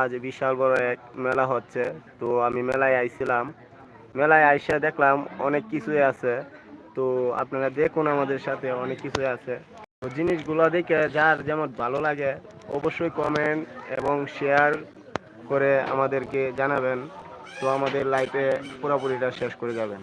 আজ বিশাল বড় এক মেলা হচ্ছে। তো আমি মেলায় আইছিলাম। মেলায় আইসা দেখলাম অনেক কিছুই আছে। তো আপনারা দেখুন আমাদের সাথে অনেক কিছুই আছে। তো জিনিসগুলো দেখে যার যেমন ভালো লাগে অবশ্যই কমেন্ট এবং শেয়ার করে আমাদেরকে জানাবেন। তো আমাদের লাইফে পুরোপুরিটা শেষ করে যাবেন।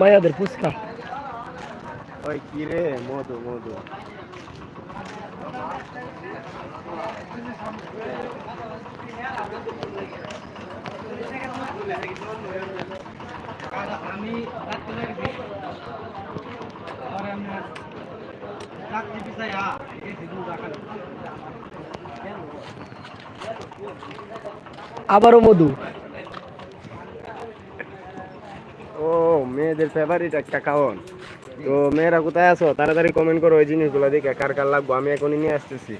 মায়াদের ফুচকা। ওই কি রে মধু মধু। আমি আবারও মধু। ও মেয়েদের ফেভারিট একটা খাওয়ান তো মেয়েরা কোথায় আছো? তাড়াতাড়ি কমেন্ট করো ওই জিনিসগুলো দেখে কার কার লাগবো। আমি এখনই নিয়ে আসতেছি।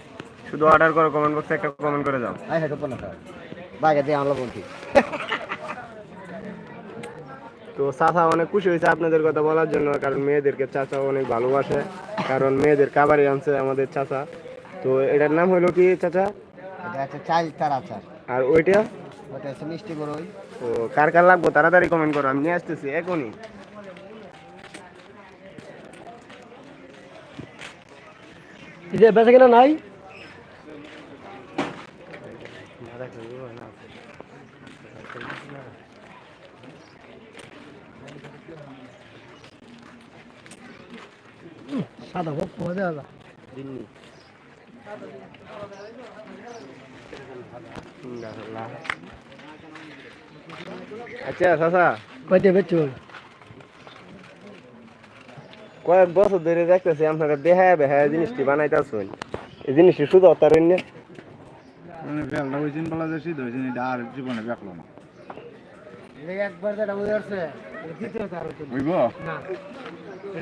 শুধু অর্ডার করো কমেন্ট বক্সে একটা কমেন্ট করে যাও। হ্যাঁ না বাইরে দিয়ে আনলো বলছি তো চাচা অনেক খুশি হয়েছে আপনাদের কথা বলার জন্য কারণ মেয়েদেরকে চাচা অনেক ভালোবাসে কারণ মেয়েদের কাবারি আনছে আমাদের চাচা। তো এটার নাম হলো কি চাচা? চাল তার আচার আর ওইটা? ওটা হচ্ছে মিষ্টি বড়ই তো কার কার লাগবো? তাড়াতাড়ি কমেন্ট করো আমি নিয়ে আসতেছি এখনই। যে বেঁচে কিনা নাই? সাদা ভোগ মজা আলা। দিননি আচ্ছা চাচা। কয়েক বছর ধরে দেখতেছি আপনারা বেহায়া বেহায়া জিনিসটি বানাইতেছেন। এই জিনিসটি শুধু অতারেন না মানে বেলটা ওই দিন বেলা যে সিদ্ধ হয়েছে এটা আর জীবনে বেকলো না। একবার যেটা বুঝে আসছে দ্বিতীয় তার হচ্ছে না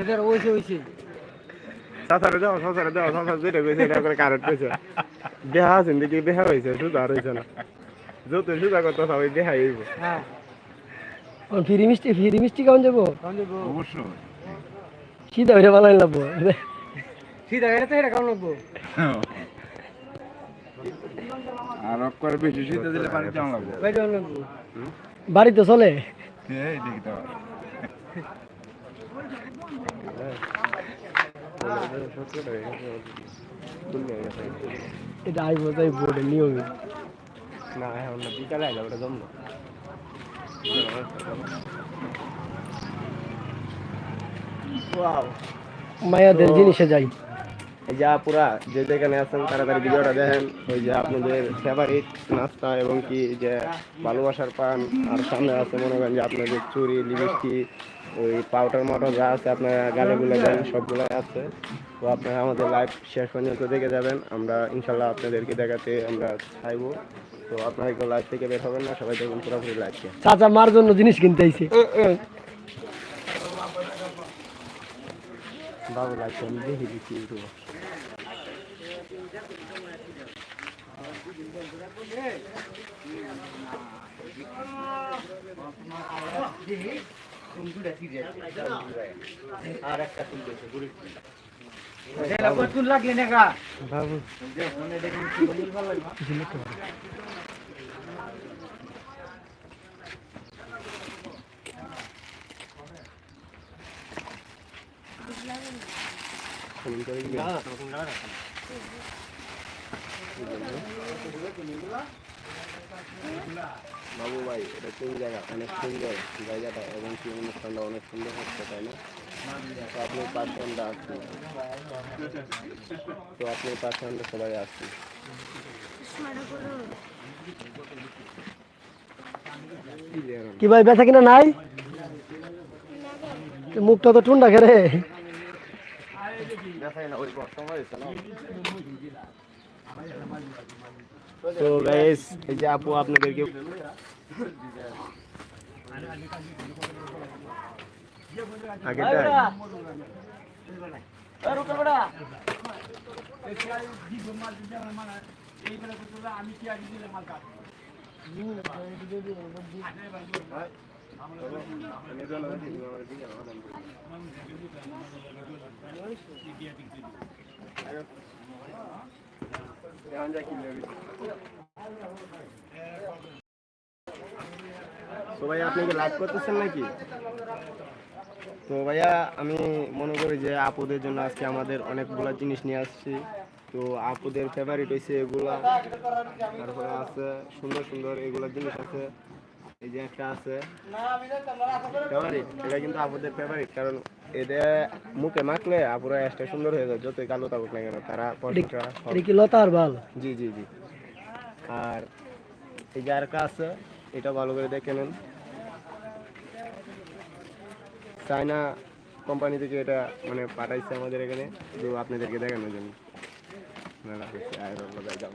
এটা ওইছে ওইছে চাচারে দাও চাচারে দাও চাচা যেটা কইছে এটা করে কারেক্ট কইছে। দেখি বেহা হয়েছে শুধু আর না। যত সুদা সবাই বেহাই হইব। হ্যাঁ। ফিরি মিষ্টি ফিরি মিষ্টি কেমন যাব? অবশ্যই। সিধা ওইটা লাগবো। সিধা এটা তো এটা কেমন লাগবো? আর করে বেশি শীতে দিলে পানি কেমন লাগবে? চলে? এই এটা আইবো যাইবো এটা নিয়মিত না এখন না বিকালে আইলে ওটা জমলো মায়াদের জিনিসে যাই। এই যে পুরা যে যেখানে আছেন তাড়াতাড়ি ভিডিওটা দেখেন। ওই যে আপনাদের ফেভারিট নাস্তা এবং কি যে ভালোবাসার পান আর সামনে আছে মনে করেন যে আপনাদের চুরি লিপস্টিক ওই পাউডার মাউডার যা আছে আপনারা গালেগুলো দেন সবগুলো আছে। তো আপনারা আমাদের লাইভ শেষ পর্যন্ত দেখে যাবেন। আমরা ইনশাল্লাহ আপনাদেরকে দেখাতে আমরা চাইব। তো আপনারা কেউ লাইভ থেকে বের হবেন না সবাই দেখুন পুরোপুরি লাইভকে চাচা মার জন্য জিনিস কিনতে আইছে। বাবু লাইভকে আমি দেখে দিচ্ছি ইউটিউবে একটা তুলতেছে বুড়ি বাবু কমেন্ট করে দিবেন বাবু ভাই এটা কোন জায়গা? অনেক সুন্দর জায়গাটা এবং কি অনুষ্ঠানটা অনেক সুন্দর হচ্ছে তাই না? তো আপনি আমরা আছি তো আপনি পাশে সবাই আছি কি ভাই বেচা কিনা নাই? তো মুখটা তো টুন্ডা খেরে তো গাইস এই যে আপু আপনাদেরকে আগেটাই তো ভাইয়া, আপনি কি লাইভ করতেছেন নাকি? তো ভাইয়া, আমি মনে করি যে আপুদের জন্য আজকে আমাদের অনেকগুলা জিনিস নিয়ে আসছি। তো আপুদের ফেভারিট হয়েছে এগুলা। তারপরে আছে, সুন্দর সুন্দর এগুলা জিনিস আছে। এই যে একটা আছে। ফেভারিট এটা কিন্তু আপুদের ফেভারিট কারণ এটা মুখে মাখলে আপুরা একটা সুন্দর হয়ে যায় যতই কালো থাকুক না কেন তারা এটা কি লতা বাল? জি জি জি। আর এই যে আরেকটা আছে এটা ভালো করে দেখে নেন। চায়না কোম্পানি থেকে এটা মানে পাঠাইছে আমাদের এখানে। তো আপনাদেরকে দেখানোর জন্য। আয়রন লাগাই যাব